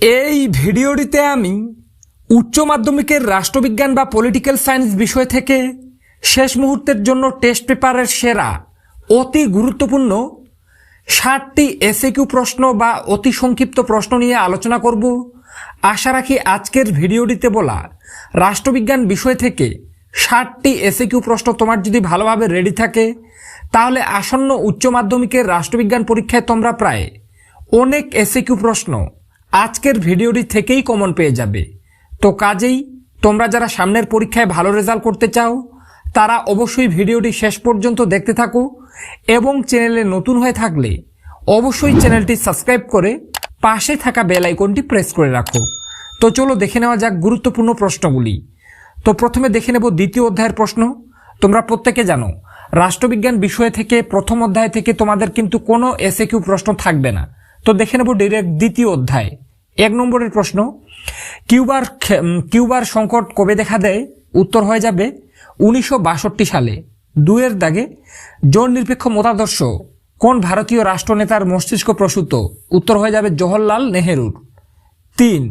এই ভিডিওটিতে আমি উচ্চ মাধ্যমিকের রাষ্ট্রবিজ্ঞান বা পলিটিক্যাল সায়েন্স বিষয় থেকে শেষ মুহূর্তের জন্য টেস্ট পেপারের সেরা, অতি গুরুত্বপূর্ণ ষাটটি এসএকিউ প্রশ্ন বা অতি সংক্ষিপ্ত প্রশ্ন নিয়ে আলোচনা করব। আশা রাখি আজকের ভিডিওটিতে বলা রাষ্ট্রবিজ্ঞান বিষয় থেকে ষাটটি এসএকিউ প্রশ্ন তোমার যদি ভালোভাবে রেডি থাকে, তাহলে আসন্ন উচ্চ মাধ্যমিকের রাষ্ট্রবিজ্ঞান পরীক্ষায় তোমরা প্রায় অনেক এসএকিউ প্রশ্ন আজকের ভিডিওটি থেকেই কমন পেয়ে যাবে। তো কাজেই, তোমরা যারা সামনের পরীক্ষায় ভালো রেজাল্ট করতে চাও, তারা অবশ্যই ভিডিওটি শেষ পর্যন্ত দেখতে থাকো এবং চ্যানেলে নতুন হয়ে থাকলে অবশ্যই চ্যানেলটি সাবস্ক্রাইব করে পাশে থাকা বেল আইকনটি প্রেস করে রাখো। তো চলো দেখে নেওয়া যাক গুরুত্বপূর্ণ প্রশ্নগুলি। তো প্রথমে দেখে নেব দ্বিতীয় অধ্যায়ের প্রশ্ন। তোমরা প্রত্যেকে জানো, রাষ্ট্রবিজ্ঞান বিষয় থেকে প্রথম অধ্যায় থেকে তোমাদের কিন্তু কোনো এসএ কিউ প্রশ্ন থাকবে না। তো দেখে নেব ডিরেক্ট দ্বিতীয় অধ্যায়। এক নম্বরের প্রশ্ন, কিউবার কিউবার সংকট কবে দেখা দেয়? উত্তর হয়ে যাবে উনিশশো বাষট্টি সালে। দুয়ের দাগে জোর নিরপেক্ষ মতাদর্শ, কোন ভারতীয় রাষ্ট্রনেতার মস্তিষ্ক প্রসূত? উত্তর হয়ে যাবে জওহরলাল নেহেরুর তিন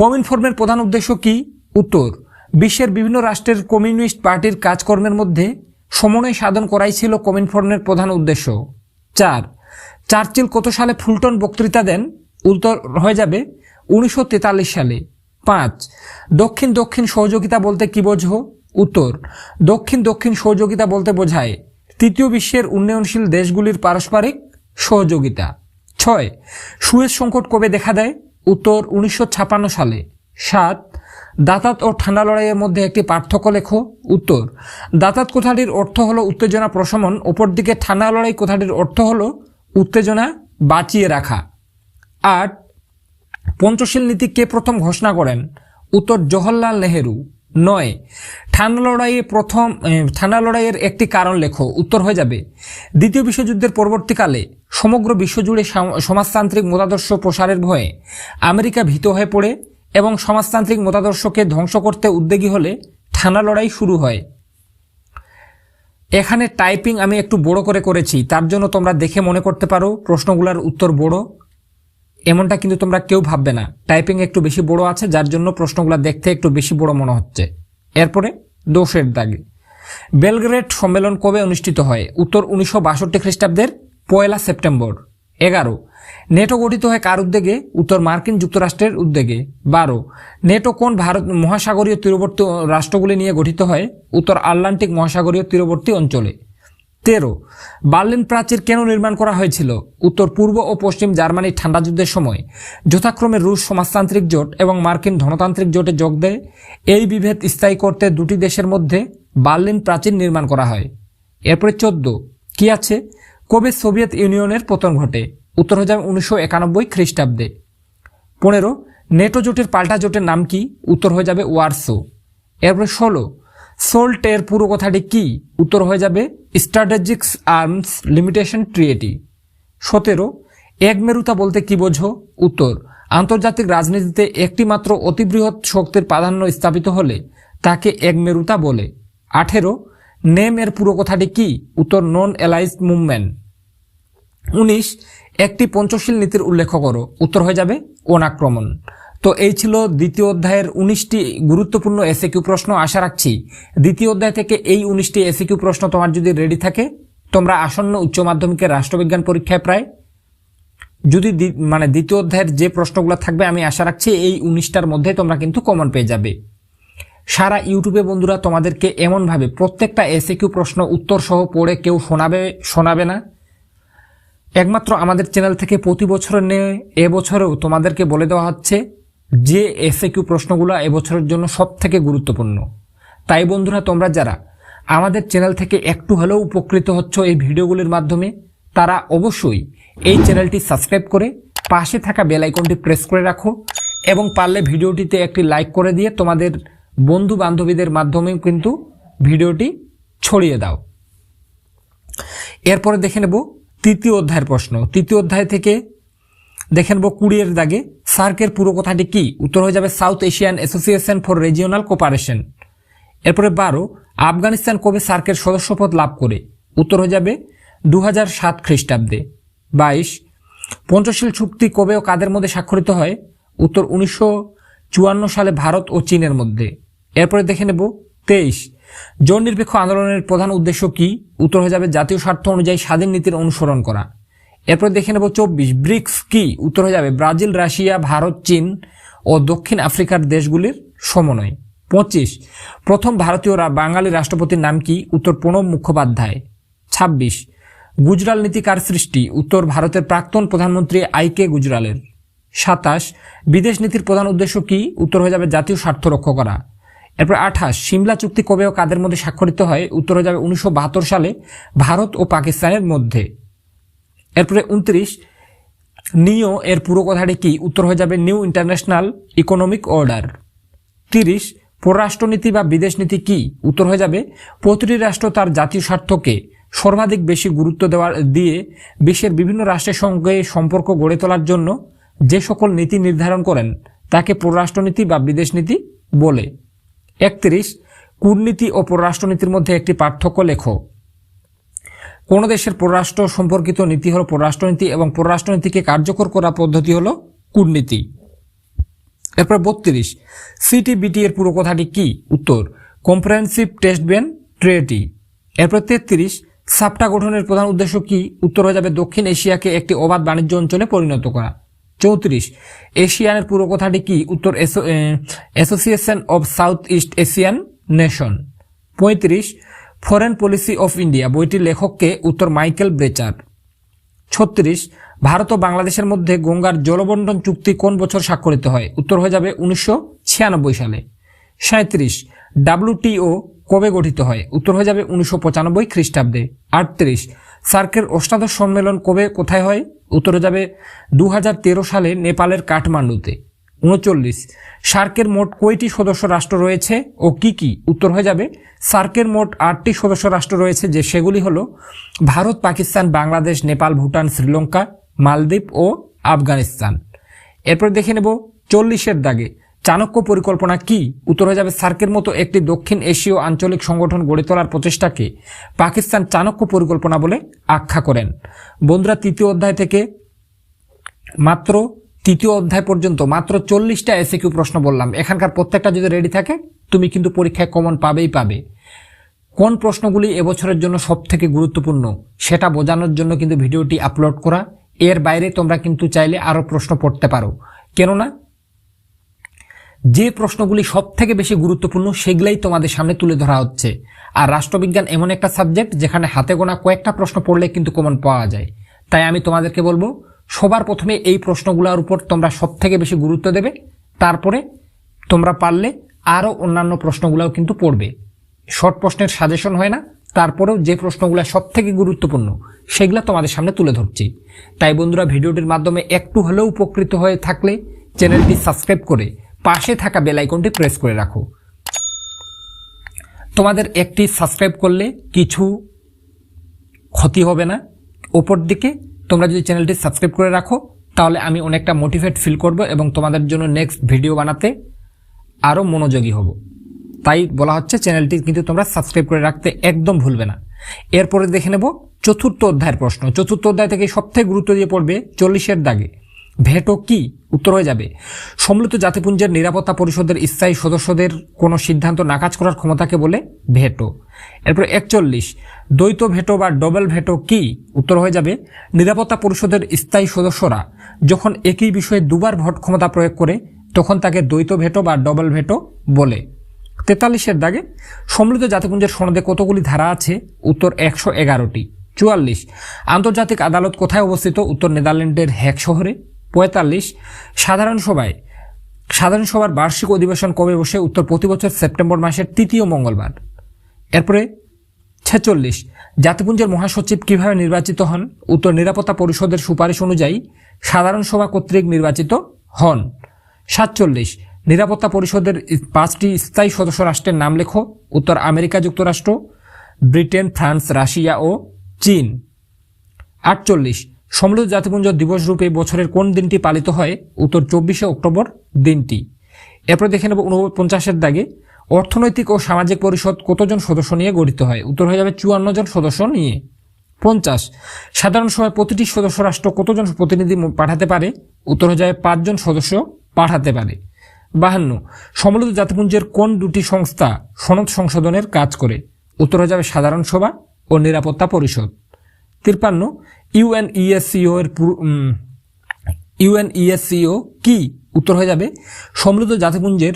কমিনফর্মের প্রধান উদ্দেশ্য কি? উত্তর, বিশ্বের বিভিন্ন রাষ্ট্রের কমিউনিস্ট পার্টির কাজকর্মের মধ্যে সমন্বয় সাধন করাই ছিল কমিনফর্মের প্রধান উদ্দেশ্য। চার চার্চিল কত সালে ফুলটন বক্তৃতা দেন? উত্তর হয়ে যাবে উনিশশো তেতাল্লিশ সালে। পাঁচ, দক্ষিণ দক্ষিণ সহযোগিতা বলতে কি বোঝো? উত্তর, দক্ষিণ দক্ষিণ সহযোগিতা বলতে বোঝায় তৃতীয় বিশ্বের উন্নয়নশীল দেশগুলির পারস্পরিক সহযোগিতা। ছয়, সুয়েজ সংকট কবে দেখা দেয়? উত্তর উনিশশো ছাপ্পান্ন সালে। সাত, দাতাত ও ঠান্ডা লড়াইয়ের মধ্যে একটি পার্থক্য লেখো। উত্তর, দাতাত কোথাটির অর্থ হলো উত্তেজনা প্রশমন, অপরদিকে ঠান্ডা লড়াই কোথাটির অর্থ হলো উত্তেজনা বাঁচিয়ে রাখা। আট, পঞ্চশীল নীতি কে প্রথম ঘোষণা করেন? উত্তর, জওহরলাল নেহেরু। নয়, ঠান্ডা লড়াইয়ে প্রথম ঠান্ডা লড়াইয়ের একটি কারণ লেখো, উত্তর হয়ে যাবে। দ্বিতীয় বিশ্বযুদ্ধের পরবর্তীকালে সমগ্র বিশ্বজুড়ে সাম- সমাজতান্ত্রিক মতাদর্শ প্রসারের ভয়ে আমেরিকা ভীত হয়ে পড়ে এবং সমাজতান্ত্রিক মতাদর্শকে ধ্বংস করতে উদ্যোগী হলে ঠান্ডা লড়াই শুরু হয়। এখানে টাইপিং আমি একটু বড় করে করেছি, তার জন্য তোমরা দেখে মনে করতে পারো প্রশ্নগুলোর উত্তর বড়। এমনটা কিন্তু তোমরা কেউ ভাববে না। টাইপিং একটু বেশি বড় আছে, যার জন্য প্রশ্নগুলো দেখতে একটু বেশি বড় মনে হচ্ছে। এরপরে দোষের দাগে। বেলগ্রেড সম্মেলন কবে অনুষ্ঠিত হয়? উত্তর উনিশশো বাষট্টি খ্রিস্টাব্দের পয়লা সেপ্টেম্বর। এগারো। নেটো গঠিত হয় কার উদ্যোগে উত্তর মার্কিন যুক্তরাষ্ট্রের উদ্যোগে বারো, নেটো কোন ভারত মহাসাগরীয় তীরবর্তী রাষ্ট্রগুলি নিয়ে গঠিত হয়? উত্তর আটলান্টিক মহাসাগরীয় তীরবর্তী অঞ্চলে। তেরো, বার্লিন প্রাচীর কেন নির্মাণ করা হয়েছিল? উত্তর, পূর্ব ও পশ্চিম জার্মানির ঠান্ডা যুদ্ধের সময়। যথাক্রমে রুশ সমাজতান্ত্রিক জোট এবং মার্কিন ধনতান্ত্রিক জোটে যোগ দেয়। এই বিভেদ স্থায়ী করতে দুটি দেশের মধ্যে বার্লিন প্রাচীর নির্মাণ করা হয়। এরপরে চোদ্দ, কি আছে? কবে সোভিয়েত ইউনিয়নের পতন ঘটে? উত্তর হয়ে যাবে উনিশশো একানব্বই খ্রিস্টাব্দে। পনেরো, নেটো জোটের পাল্টা জোটের নাম কি? উত্তর হয়ে যাবে ওয়ারসো। এরপরে ষোলো, সোল্টের পুরো কথাটি কি? উত্তর হয়ে যাবে স্ট্র্যাটেজিক্স আর্মস লিমিটেশন ট্রিয়েটি। সতেরো, এক মেরুতা বলতে কি বোঝো? উত্তর, আন্তর্জাতিক রাজনীতিতে একটি মাত্র অতিবৃহৎ শক্তির প্রাধান্য স্থাপিত হলে তাকে এক মেরুতা বলে। আঠেরো, নেম এর পুরো কথাটি কি? উত্তর নন এলাইজড মুভমেন্ট। উনিশ একটি পঞ্চশীল নীতির উল্লেখ করো। উত্তর হয়ে যাবে, অনাক্রমণ। তো এই ছিল দ্বিতীয় অধ্যায়ের উনিশটি গুরুত্বপূর্ণ এসএকিউ প্রশ্ন। আশা রাখছি দ্বিতীয় অধ্যায় থেকে এই উনিশটি এসএকিউ প্রশ্ন তোমার যদি রেডি থাকে, তোমরা আসন্ন উচ্চ মাধ্যমিকের রাষ্ট্রবিজ্ঞান পরীক্ষায় প্রায় যদি মানে দ্বিতীয় অধ্যায়ের যে প্রশ্নগুলো থাকবে, আমি আশা রাখছি এই উনিশটার মধ্যে তোমরা কিন্তু কমন পেয়ে যাবে। সারা ইউটিউবে বন্ধুরা তোমাদেরকে এমনভাবে প্রত্যেকটা এসএকিউ প্রশ্ন উত্তর সহ পড়ে কেউ শোনাবে শোনাবে না। একমাত্র আমাদের চ্যানেল থেকে প্রতি বছর নিয়ে এবছরেও তোমাদেরকে বলে দেওয়া হচ্ছে যে এসএ কিউ প্রশ্নগুলো এবছরের জন্য সব থেকে গুরুত্বপূর্ণ। তাই বন্ধুরা, তোমরা যারা আমাদের চ্যানেল থেকে একটু হলেও উপকৃত হচ্ছ এই ভিডিওগুলির মাধ্যমে, তারা অবশ্যই এই চ্যানেলটি সাবস্ক্রাইব করে পাশে থাকা বেল আইকনটি প্রেস করে রাখো এবং পারলে ভিডিওটিতে একটি লাইক করে দিয়ে তোমাদের বন্ধু বান্ধবীদের মাধ্যমেও কিন্তু ভিডিওটি ছড়িয়ে দাও। এরপরে দেখে নেব তৃতীয় অধ্যায়ের প্রশ্ন। তৃতীয় অধ্যায় থেকে দেখে নেব কুড়িয়ের দাগে সার্কের পুরো কথাটি কি। উত্তর হয়ে যাবে South Asian Association for Regional Cooperation. এরপরে বারো, আফগানিস্তান কবে সার্কের সদস্যপদ লাভ করে? উত্তর হয়ে যাবে দু হাজার সাত খ্রিস্টাব্দে। বাইশ, পঞ্চশীল চুক্তি কবে ও কাদের মধ্যে স্বাক্ষরিত হয়? উত্তর উনিশশো চুয়ান্ন সালে ভারত ও চীনের মধ্যে। এরপরে দেখে নেব তেইশ জন নিরপেক্ষ আন্দোলনের প্রধান উদ্দেশ্য কি? উত্তর হয়ে যাবে জাতীয় স্বার্থ অনুযায়ী স্বাধীন নীতির অনুসরণ করা। এরপর দেখে নেব চব্বিশ। ব্রিক্স কি? উত্তর হয়ে যাবে ব্রাজিল, রাশিয়া, ভারত, চীন ও দক্ষিণ আফ্রিকার দেশগুলির সমন্বয়। পঁচিশ। প্রথম ভারতীয় রা- বাঙালি রাষ্ট্রপতির নাম কি? উত্তর প্রণব মুখোপাধ্যায়। ছাব্বিশ। গুজরাল নীতি কার সৃষ্টি? উত্তর ভারতের প্রাক্তন প্রধানমন্ত্রী আই কে গুজরালের। সাতাশ। বিদেশ নীতির প্রধান উদ্দেশ্য কি? উত্তর হয়ে যাবে জাতীয় স্বার্থ রক্ষা করা। এরপর আঠাশ, সিমলা চুক্তি কবে ও কাদের মধ্যে স্বাক্ষরিত হয়? উত্তর হয়ে যাবে উনিশশো বাহাত্তর সালে ভারত ও পাকিস্তানের মধ্যে। এরপরে উনত্রিশ, নিও এর পুরো কথাটি কি? উত্তর হয়ে যাবে নিউ ইন্টারন্যাশনাল ইকোনমিক অর্ডার। তিরিশ, পররাষ্ট্রনীতি বা বিদেশ নীতি কি? উত্তর হয়ে যাবে প্রতিটি রাষ্ট্র তার জাতীয় স্বার্থকে সর্বাধিক বেশি গুরুত্ব দেওয়ার, দিয়ে বিশ্বের বিভিন্ন রাষ্ট্রের সঙ্গে সম্পর্ক গড়ে তোলার জন্য যে সকল নীতি নির্ধারণ করেন, তাকে পররাষ্ট্রনীতি বা বিদেশ নীতি বলে। একত্রিশ, কূটনীতি ও পররাষ্ট্রনীতির মধ্যে একটি পার্থক্য লেখো। কোন দেশের পররাষ্ট্র সম্পর্কিত নীতি হলো পররাষ্ট্রনীতি এবং পররাষ্ট্রনীতিকে কার্যকর করা পদ্ধতি হলো কূটনীতি। এরপর বত্রিশ, সিটিবিটি এর পুরো কথাটি কি? উত্তর, কম্প্রিহেন্সিভ টেস্ট ব্যান ট্রেটি। এরপর তেত্রিশ, সাপটা গঠনের প্রধান উদ্দেশ্য কি? উত্তর হয়ে যাবে দক্ষিণ এশিয়াকে একটি অবাধ বাণিজ্য অঞ্চলে পরিণত করা। চৌত্রিশ। এশিয়ানের পুরো কথাটি কি? উত্তর association of south east Asian nation পঁয়ত্রিশ ফরেন পলিসি অফ ইন্ডিয়া বইটির লেখককে উত্তর মাইকেল ব্রেচার। ছত্রিশ, ভারত ও বাংলাদেশের মধ্যে গঙ্গার জলবন্টন চুক্তি কোন বছর স্বাক্ষরিত হয়? উত্তর হয়ে যাবে উনিশশো ছিয়ানব্বই সালে। সাঁত্রিশ ডাব্লিউটিও কবে গঠিত হয়? উত্তর হয়ে যাবে উনিশশো পঁচানব্বই খ্রিস্টাব্দে। আটত্রিশ সার্কের অষ্টাদশ সম্মেলন কবে, কোথায় হয়? উত্তরে যাবে দু হাজার তেরো সালে নেপালের কাঠমান্ডুতে। উনচল্লিশ, সার্কের মোট কয়টি সদস্য রাষ্ট্র রয়েছে ও কি কি? উত্তর হয়ে যাবে, সার্কের মোট আটটি সদস্য রাষ্ট্র রয়েছে যে সেগুলি হল ভারত, পাকিস্তান, বাংলাদেশ, নেপাল, ভুটান, শ্রীলঙ্কা, মালদ্বীপ ও আফগানিস্তান। এরপর দেখে নেব চল্লিশের দাগে। চাণক্য পরিকল্পনা কি? উত্তর হয়ে যাবে, সার্কের মতো একটি দক্ষিণ এশীয় আঞ্চলিক সংগঠন গড়ে তোলার প্রচেষ্টাকে পাকিস্তান চাণক্য পরিকল্পনা বলে আখ্যা করেন। বন্ধুরা, তৃতীয় অধ্যায় থেকে মাত্র তৃতীয় অধ্যায় পর্যন্ত মাত্র চল্লিশটা এসিকিউ প্রশ্ন বললাম। এখানকার প্রত্যেকটা যদি রেডি থাকে, তুমি কিন্তু পরীক্ষায় কমন পাবেই পাবে। কোন প্রশ্নগুলি এবছরের জন্য সব থেকে গুরুত্বপূর্ণ, সেটা বোঝানোর জন্য কিন্তু ভিডিওটি আপলোড করা। এর বাইরে তোমরা কিন্তু চাইলে আরও প্রশ্ন পড়তে পারো। কেননা যে প্রশ্নগুলি সব থেকে বেশি গুরুত্বপূর্ণ সেগুলাই তোমাদের সামনে তুলে ধরা হচ্ছে। আর রাষ্ট্রবিজ্ঞান এমন একটা সাবজেক্ট যেখানে হাতে গোনা কয়েকটা প্রশ্ন পড়লে কিন্তু কমন পাওয়া যায়। তাই আমি তোমাদেরকে বলব, সবার প্রথমে এই প্রশ্নগুলোর উপর তোমরা সব থেকে বেশি গুরুত্ব দেবে, তারপরে তোমরা পারলে আরও অন্যান্য প্রশ্নগুলোও কিন্তু পড়বে। শর্ট প্রশ্নের সাজেশন হয় না, তারপরেও যে প্রশ্নগুলো সব থেকে গুরুত্বপূর্ণ সেগুলো তোমাদের সামনে তুলে ধরছি। তাই বন্ধুরা, ভিডিওটির মাধ্যমে একটু হলেও উপকৃত হয়ে থাকলে চ্যানেলটি সাবস্ক্রাইব করে পাশে থাকা বেল আইকনটি প্রেস করে রাখো। তোমাদের একটি সাবস্ক্রাইব করলে কিছু ক্ষতি হবে না। ওপর দিকে তোমরা যদি চ্যানেলটি সাবস্ক্রাইব করে রাখো, তাহলে আমি অনেকটা মোটিভেট ফিল করব এবং তোমাদের জন্য নেক্সট ভিডিও বানাতে আরও মনোযোগী হব। তাই বলা হচ্ছে চ্যানেলটি কিন্তু তোমরা সাবস্ক্রাইব করে রাখতে একদম ভুলবে না। এরপরে দেখে নেব চতুর্থ অধ্যায়ের প্রশ্ন। চতুর্থ অধ্যায় থেকে সবথেকে গুরুত্ব দিয়ে পড়বে চল্লিশের দাগে। ভেটো কি? উত্তর হয়ে যাবে। সম্মিলিত জাতিপুঞ্জের নিরাপত্তা পরিষদের স্থায়ী সদস্যদের কোনো সিদ্ধান্ত নাকাজ করার ক্ষমতাকে বলে ভেটো। এরপর একচল্লিশ, দ্বৈত ভেটো বা ডবল ভেটো কি? উত্তর হয়ে যাবে, নিরাপত্তা পরিষদের স্থায়ী সদস্যরা যখন একই বিষয়ে দুবার ভোট ক্ষমতা প্রয়োগ করে, তখন তাকে দ্বৈত ভেটো বা ডবল ভেটো বলে। তেতাল্লিশের দাগে, সম্মিলিত জাতিপুঞ্জের সনদে কতগুলি ধারা আছে? উত্তর একশো এগারোটি। চুয়াল্লিশ, আন্তর্জাতিক আদালত কোথায় অবস্থিত? উত্তর নেদারল্যান্ডের হ্যাক শহরে। পঁয়তাল্লিশ। সাধারণ সভায়, সাধারণ সভার বার্ষিক অধিবেশন কবে বসে? উত্তর প্রতি বছর সেপ্টেম্বর মাসের তৃতীয় মঙ্গলবার। এরপরে ছেচল্লিশ। জাতিপুঞ্জের মহাসচিব কীভাবে নির্বাচিত হন? উত্তর নিরাপত্তা পরিষদের সুপারিশ অনুযায়ী সাধারণ সভা কর্তৃক নির্বাচিত হন। সাতচল্লিশ। নিরাপত্তা পরিষদের পাঁচটি স্থায়ী সদস্য রাষ্ট্রের নাম লেখো। উত্তর আমেরিকা যুক্তরাষ্ট্র, ব্রিটেন, ফ্রান্স, রাশিয়া ও চীন। আটচল্লিশ। সম্মিলিত জাতিপুঞ্জ দিবস রূপে বছরের কোন দিনটি পালিত হয়? উত্তর চব্বিশে অক্টোবর দিনটি। এরপর দেখে নেব উনপঞ্চাশের দাগে। অর্থনৈতিক ও সামাজিক পরিষদ কতজন সদস্য নিয়ে গঠিত হয়? উত্তর হয়ে যাবে চুয়ান্ন জন সদস্য নিয়ে। পঞ্চাশ। সাধারণ সভায় প্রতিটি সদস্য রাষ্ট্র কতজন প্রতিনিধি পাঠাতে পারে? উত্তর হয়ে যাবে পাঁচজন সদস্য পাঠাতে পারে। বাহান্ন। সমলিত জাতিপুঞ্জের কোন দুটি সংস্থা সনদ সংশোধনের কাজ করে? উত্তর হয়ে যাবে সাধারণ সভা ও নিরাপত্তা পরিষদ। তিপ্পান্ন ইউএনইএসসিও এর পুরো- উম, ইউএনইএসসিও কি? উত্তর হয়ে যাবে সমৃদ্ধ জাতিপুঞ্জের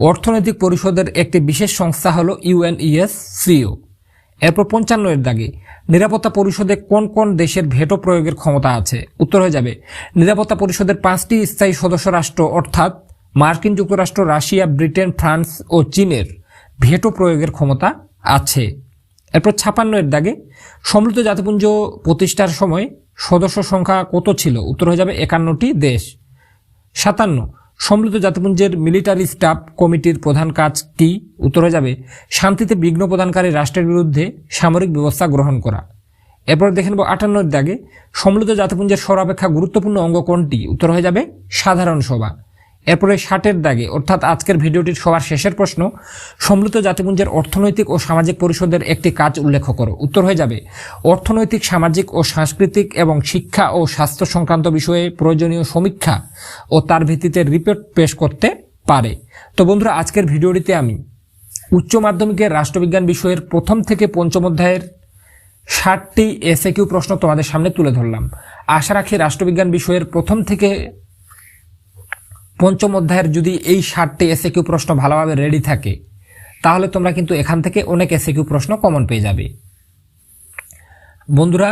অর্থনৈতিক পরিষদের একটি বিশেষ সংস্থা হল ইউএনইএসসিও এরপর পঞ্চান্ন এর দাগে নিরাপত্তা পরিষদে কোন কোন দেশের ভেটো প্রয়োগের ক্ষমতা আছে? উত্তর হয়ে যাবে নিরাপত্তা পরিষদের পাঁচটি স্থায়ী সদস্য রাষ্ট্র অর্থাৎ মার্কিন যুক্তরাষ্ট্র রাশিয়া ব্রিটেন ফ্রান্স ও চীনের ভেটো প্রয়োগের ক্ষমতা আছে। এরপর ছাপান্ন এর দাগে সমৃদ্ধ জাতিপুঞ্জ প্রতিষ্ঠার সময় সদস্য সংখ্যা কত ছিল? উত্তর হয়ে যাবে একান্নটি দেশ। সাতান্ন, সমৃদ্ধ জাতিপুঞ্জের মিলিটারি স্টাফ কমিটির প্রধান কাজ কি? উত্তর হয়ে যাবে শান্তিতে বিঘ্ন প্রদানকারী রাষ্ট্রের বিরুদ্ধে সামরিক ব্যবস্থা গ্রহণ করা। এরপর দেখে নেব আটান্নের দাগে সমৃদ্ধ জাতিপুঞ্জের সর্বাপেক্ষা গুরুত্বপূর্ণ অঙ্গ কোনটি? উত্তর হয়ে যাবে সাধারণ সভা। এরপরে ষাটের দাগে, অর্থাৎ আজকের ভিডিওটির সবার শেষের প্রশ্ন সমৃদ্ধ জাতিপুঞ্জের অর্থনৈতিক ও সামাজিক পরিষদের একটি কাজ উল্লেখ করো। উত্তর হয়ে যাবে, অর্থনৈতিক, সামাজিক ও সাংস্কৃতিক এবং শিক্ষা ও স্বাস্থ্য সংক্রান্ত বিষয়ে প্রয়োজনীয় সমীক্ষা ও তার ভিত্তিতে রিপোর্ট পেশ করতে পারে। তো বন্ধুরা, আজকের ভিডিওটিতে আমি উচ্চ মাধ্যমিকের রাষ্ট্রবিজ্ঞান বিষয়ের প্রথম থেকে পঞ্চম অধ্যায়ের ষাটটি এসএ কিউ প্রশ্ন তোমাদের সামনে তুলে ধরলাম। আশা রাখি রাষ্ট্রবিজ্ঞান বিষয়ের প্রথম থেকে পঞ্চম অধ্যায়ের যদি এই ষাটটি এসএ কিউ প্রশ্ন ভালোভাবে রেডি থাকে, তাহলে তোমরা কিন্তু এখান থেকে অনেক এসএ কিউ প্রশ্ন কমন পেয়ে যাবে। বন্ধুরা,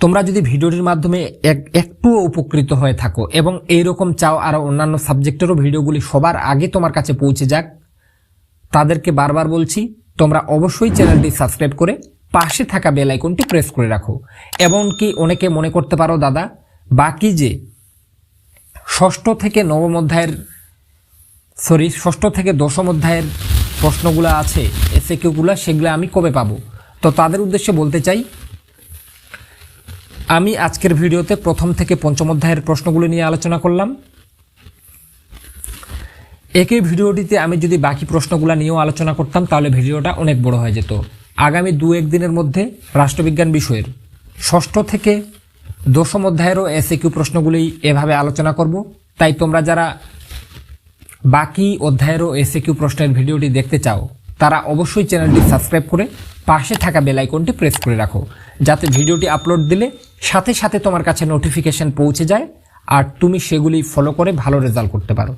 তোমরা যদি ভিডিওটির মাধ্যমে এক, একটুও উপকৃত হয়ে থাকো এবং এইরকম চাও আরও অন্যান্য সাবজেক্টেরও ভিডিওগুলি সবার আগে তোমার কাছে পৌঁছে যাক, তাদেরকে বারবার বলছি, তোমরা অবশ্যই চ্যানেলটি সাবস্ক্রাইব করে পাশে থাকা বেল আইকনটি প্রেস করে রাখো। এমনকি অনেকে মনে করতে পারো, দাদা বাকি যে ষষ্ঠ থেকে নবম অধ্যায়ের সরি ষষ্ঠ থেকে দশম অধ্যায়ের প্রশ্নগুলো আছে এসে কিউগুলো সেগুলো আমি কবে পাবো? তো তাদের উদ্দেশ্যে বলতে চাই, আমি আজকের ভিডিওতে প্রথম থেকে পঞ্চম অধ্যায়ের প্রশ্নগুলো নিয়ে আলোচনা করলাম। একই ভিডিওটিতে আমি যদি বাকি প্রশ্নগুলো নিয়েও আলোচনা করতাম, তাহলে ভিডিওটা অনেক বড় হয়ে যেত। আগামী দু এক দিনের মধ্যে রাষ্ট্রবিজ্ঞান বিষয়ের ষষ্ঠ থেকে দশম অধ্যায়েরও এসে কিউ প্রশ্নগুলি এভাবে আলোচনা করব। তাই তোমরা যারা বাকি অধ্যায়েরও এসে কিউ প্রশ্নের ভিডিওটি দেখতে চাও, তারা অবশ্যই চ্যানেলটি সাবস্ক্রাইব করে পাশে থাকা বেল আইকনটি প্রেস করে রাখো, যাতে ভিডিওটি আপলোড দিলে সাথে সাথে তোমার কাছে নোটিফিকেশন পৌঁছে যায়, আর তুমি সেগুলি ফলো করে ভালো রেজাল্ট করতে পারো।